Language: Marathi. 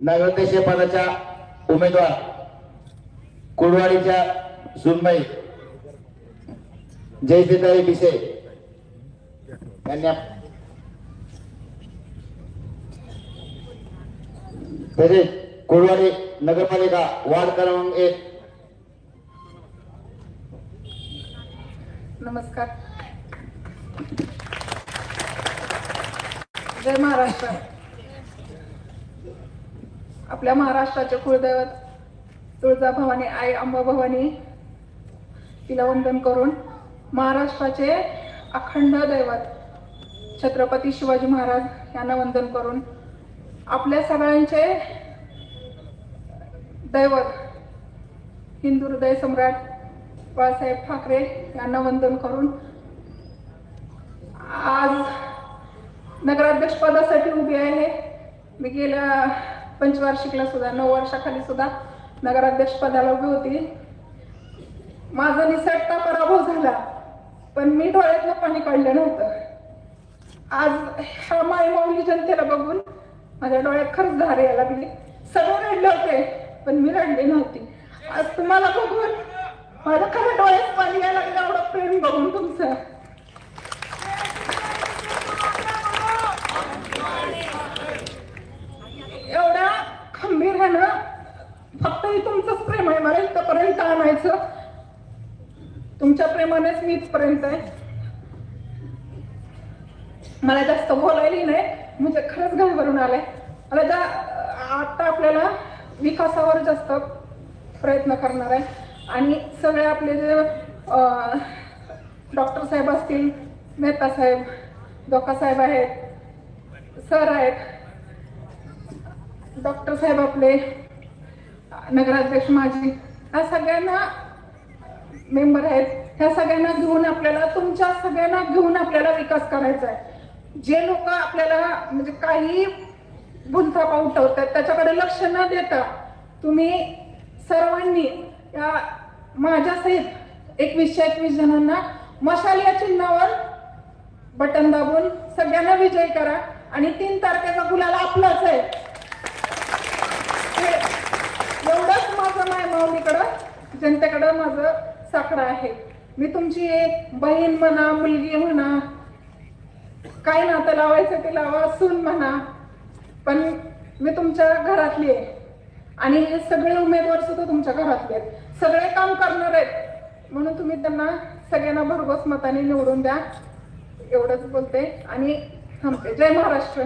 नगराध्यक्ष पदाच्या उमेदवार कुडवाडीच्या सुनमई जयसिताई बिसे यांनी तसेच कुडवाडी नगरपालिका वार्ड क्रमांक एक. नमस्कार. जय महाराष्ट्र. आपल्या महाराष्ट्राचे तुळजा तुळजाभवानी आई अंबाभवानी तिला वंदन करून महाराष्ट्राचे अखंड दैवत छत्रपती शिवाजी महाराज यांना वंदन करून आपल्या सगळ्यांचे दैवत हिंदू हृदय सम्राट बाळासाहेब ठाकरे यांना वंदन करून आज नगराध्यक्षपदासाठी उभी आहे. मी गेल्या पंचवार्षिकला सुद्धा नऊ वर्षाखाली सुद्धा नगराध्यक्ष पदाला उभी होती. माझा निसटता पराभव झाला पण मी डोळ्यातलं पाणी काढलं नव्हतं. आज ह्या माई माऊली जनतेला बघून माझ्या डोळ्यात खरंच धार यायला लागली. सगळे रडले होते पण मी रडली नव्हती. आज तुम्हाला बघून माझ्या खरं डोळ्यात पाणी यायला लागलं एवढं प्रेम बघून तुमचं. खंबीर्यानं फक्त हे तुमचंच प्रेम आहे. मला इथपर्यंत आणायचं. तुमच्या प्रेमानेच मी इथपर्यंत आहे. मला जास्त बोलायला नाही. म्हणजे खरंच घाबरून आलंय मला जा आता आपल्याला विकासावर जास्त प्रयत्न करणार आहे. आणि सगळे आपले जे डॉक्टर साहेब असतील मेहता साहेब दोका साहेब आहेत सर आहेत डॉक्टर साहेब आपले नगराध्यक्ष माझी या सगळ्यांना मेंबर आहेत. ह्या सगळ्यांना घेऊन आपल्याला तुमच्या सगळ्यांना घेऊन आपल्याला विकास करायचा आहे. जे लोक आपल्याला म्हणजे काही भुलता उठवतात त्याच्याकडे लक्ष न देता तुम्ही सर्वांनी या माझ्यासहित एकवीसशे एकवीस जणांना मशाल या चिन्हावर बटन दाबून सगळ्यांना विजय करा. आणि तीन तारखेचा गुलाल आपलाच आहे. म्हणजे एवढंच माझं माय माऊलीकडं जनतेकडं माझं साकडं आहे. मी तुमची एक बहीण म्हणा मुलगी म्हणा काय नातं लावायचं ते लावा सून म्हणा. पण मी तुमच्या घरातली आहे. आणि हे सगळे उमेदवार सुद्धा तुमच्या घरातले आहेत. सगळे काम करणार आहेत. म्हणून तुम्ही त्यांना सगळ्यांना भरघोस मताने निवडून द्या. एवढंच बोलते आणि थांबते. जय महाराष्ट्र.